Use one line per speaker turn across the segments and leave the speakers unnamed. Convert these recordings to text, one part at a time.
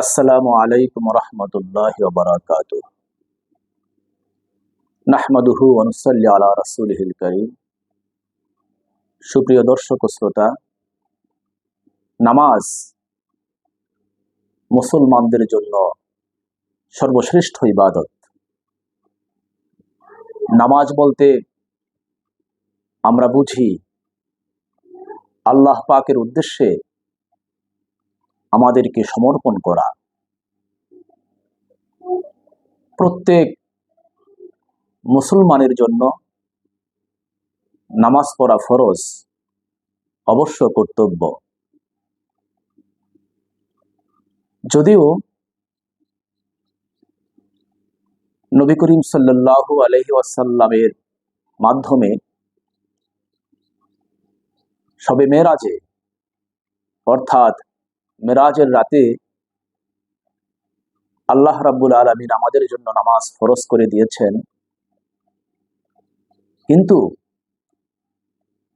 আসসালামু আলাইকুম রহমতুল্লাহ বারাকাত নাহমাদুহু অনুসল্লি আলা রাসুলহিল করিম। সুপ্রিয় দর্শক শ্রোতা, নামাজ মুসলমানদের জন্য সর্বশ্রেষ্ঠ ইবাদত। নামাজ বলতে আমরা বুঝি আল্লাহ পাকের উদ্দেশ্যে আমাদেরকে সমর্পণ করা। প্রত্যেক মুসলমানের জন্য নামাজ পড়া ফরজ অবশ্য কর্তব্য। যদিও নবী করিম সাল্লাল্লাহু আলহি ওয়াসাল্লামের মাধ্যমে সবে মেয়েরাজে অর্থাৎ মেরাজের রাতে আল্লাহ রাব্বুল আলমিন আমাদের জন্য নামাজ ফরজ করে দিয়েছেন। কিন্তু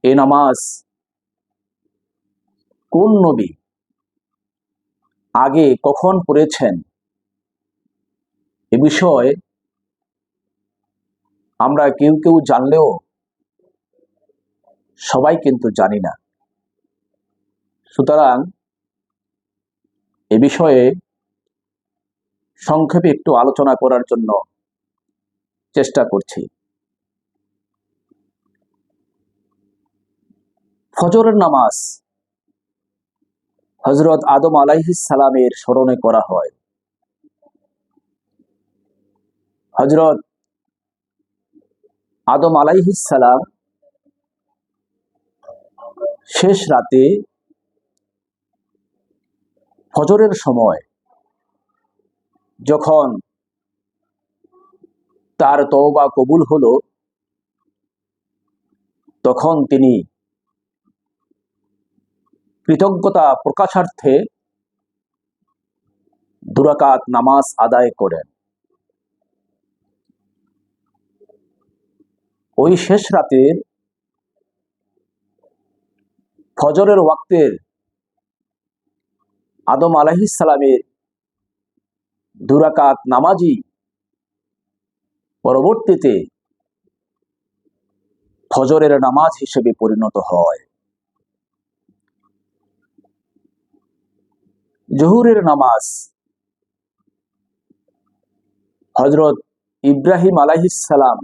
এই নামাজ কোন নবী আগে কখন পড়েছেন এ বিষয়ে আমরা কেউ কেউ জানলেও সবাই কিন্তু জানি না। সুতরাং এ বিষয়ে সংক্ষেপে একটু আলোচনা করার জন্য চেষ্টা করছি। ফজরের নামাজ হজরত আদম আলাইহিস সালামের স্মরণে করা হয়। হজরত আদম আলাইহিস সালাম শেষ রাতে ফজরের সময় যখন তার তওবা কবুল হলো, তখন তিনি কৃতজ্ঞতা প্রকাশার্থে দুরাকাত নামাজ আদায় করেন। ওই শেষ রাতের ফজরের ওয়াক্তের আদম আলাহিসালামের দুরাকাত নামাজি পরবর্তীতে ফজরের নামাজ হিসেবে পরিণত হয়। জহুরের নামাজ হজরত ইব্রাহিম আলাহিসাল্লাম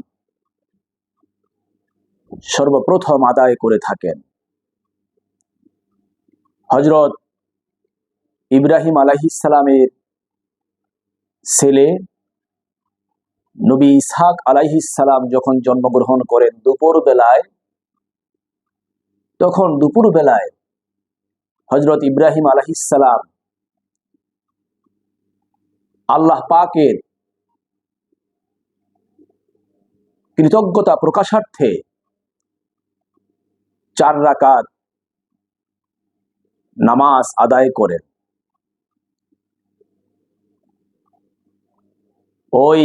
সর্বপ্রথম আদায় করে থাকেন। হজরত ইব্রাহিম আলাহিসাল্লামের ছেলে নবী ইসহাক আলাইহিসাল্লাম যখন জন্মগ্রহণ করেন দুপুর বেলায় তখন দুপুর বেলায় হজরত ইব্রাহিম আলাহিসাল্লাম আল্লাহ পাকের কৃতজ্ঞতা প্রকাশার্থে চার রাকাত নামাজ আদায় করেন। ওই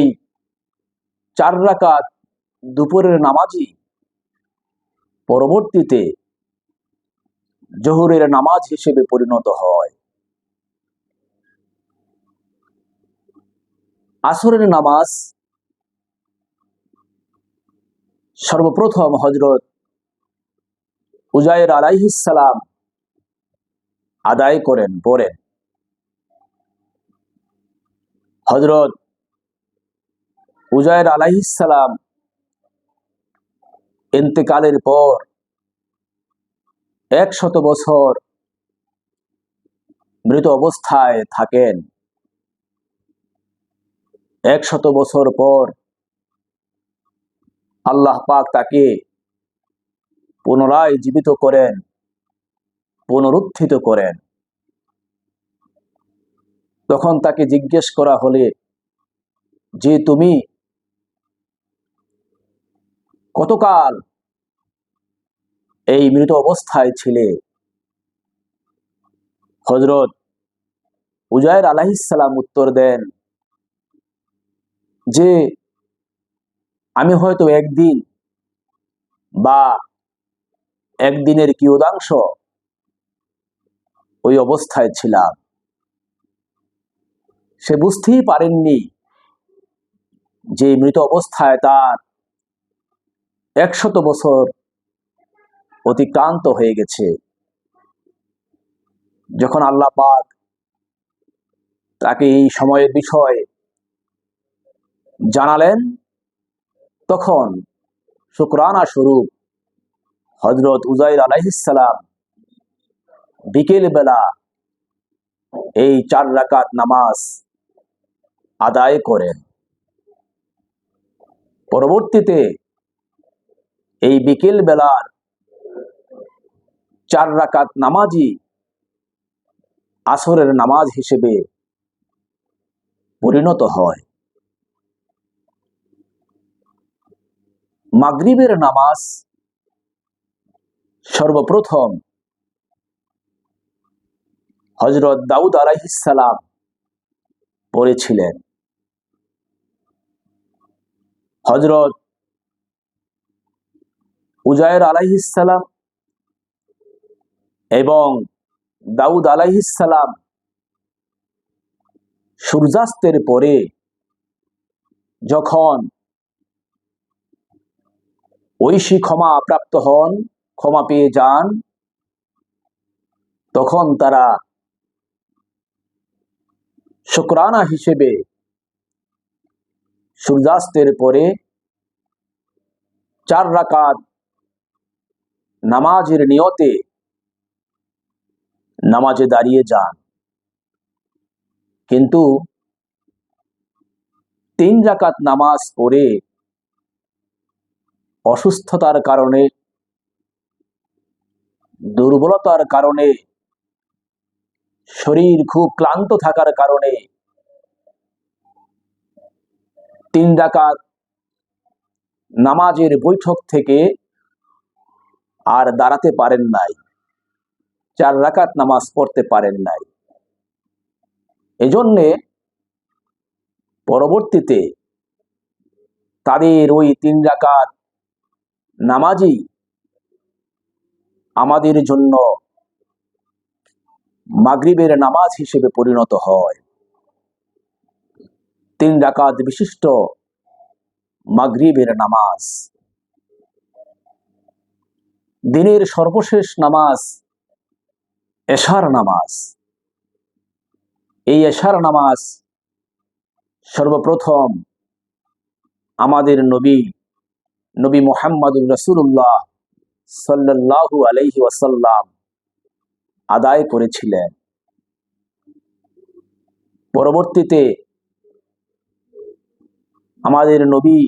চার রাকাত দুপুরের নামাজই পরবর্তীতে জহুরের নামাজ হিসেবে পরিণত হয়। আসরের নামাজ সর্বপ্রথম হজরত উজায়ের আলাইহিসালাম আদায় করেন, পড়েন। হজরত উজায়ের আলাইহিসালাম এন্তেকালের পর একশত বছর মৃত অবস্থায় থাকেন। একশত বছর পর আল্লাহ পাক তাকে পুনরায় জীবিত করেন, পুনরুত্থিত করেন। তখন তাকে জিজ্ঞেস করা হলে, যে তুমি কতকাল এই মৃত অবস্থায় ছিলে? হজরত উজায়ের আলাহিসাল্লাম উত্তর দেন, যে আমি হয়তো একদিন বা একদিনের কিয়দাংশ ওই অবস্থায় ছিলাম। সে বুঝতেই পারেননি যে মৃত অবস্থায় তার একশত বছর অতিক্রান্ত হয়ে গেছে। যখন আল্লাহ পাক তাকে এই সময়ের বিষয় জানালেন, তখন শুক্রানা স্বরূপ হজরত উজাইর আলাইহিসালাম বিকেল বেলা এই চার রাকাত নামাজ আদায় করেন। পরবর্তীতে এই বিকেল বেলার চার রাকাত নামাজই আসরের নামাজ হিসেবে পরিণত হয়। মাগরিবের নামাজ সর্বপ্রথম হজরত দাউদ আলাইহিসালাম পড়েছিলেন। হজরত উজায়ের আলাইহিসালাম এবং দাউদ আলাইহিসালাম সূর্যাস্তের পরে যখন ঐশী ক্ষমা প্রাপ্ত হন, ক্ষমা পেয়ে যান, তখন তারা শুক্রানা হিসেবে সূর্যাস্তের পরে চার রাকাত নামাজের নিয়তে নামাজে দাঁড়িয়ে যান। কিন্তু তিন রাকাত নামাজ পড়ে অসুস্থতার কারণে, দুর্বলতার কারণে, শরীর খুব ক্লান্ত থাকার কারণে তিন ডাকাত নামাজের বৈঠক থেকে আর দাঁড়াতে পারেন নাই। চার রাকাত নামাজ পড়তে পারেন নাই। এজন্যে পরবর্তীতে তাদের ওই তিন রাকাত নামাজই আমাদের জন্য মাগরিবের নামাজ হিসেবে পরিণত হয়। তিন ডাকাত বিশিষ্ট মাগরিবের নামাজ। দিনের সর্বশেষ নামাজ, এশার নামাজ। এই এশার নামাজ সর্বপ্রথম আমাদের নবী নবী মোহাম্মদুর রসুল্লাহ সাল্লাহু আলহি ওয়াসাল্লাম আদায় করেছিলেন। পরবর্তীতে আমাদের নবী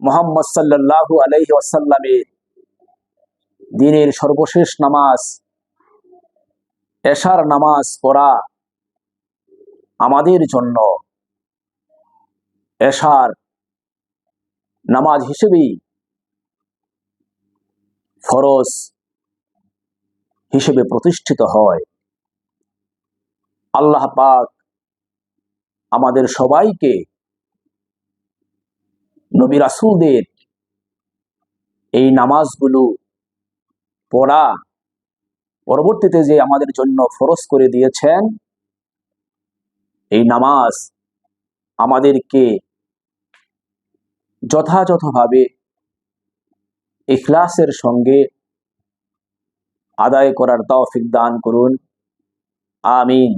মোহাম্মদ সাল্লাহু আলহি ওয়াসাল্লামের দিনের সর্বশেষ নামাজ, এশার নামাজ পড়া আমাদের জন্য এশার নামাজ হিসেবেই ফরজ হিসেবে প্রতিষ্ঠিত হয়। আল্লাহ পাক আমাদের সবাইকে নবী রাসুলদের এই নামাজগুলো পড়া পরবর্তীতে যে আমাদের জন্য ফরজ করে দিয়েছেন, এই নামাজ আমাদেরকে যথাযথভাবে ইখলাসের সঙ্গে আদায় করার তৌফিক দান করুন। আমিন।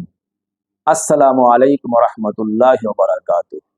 আসসালামু আলাইকুম রহমতুল্লাহ বারাকাতুহ।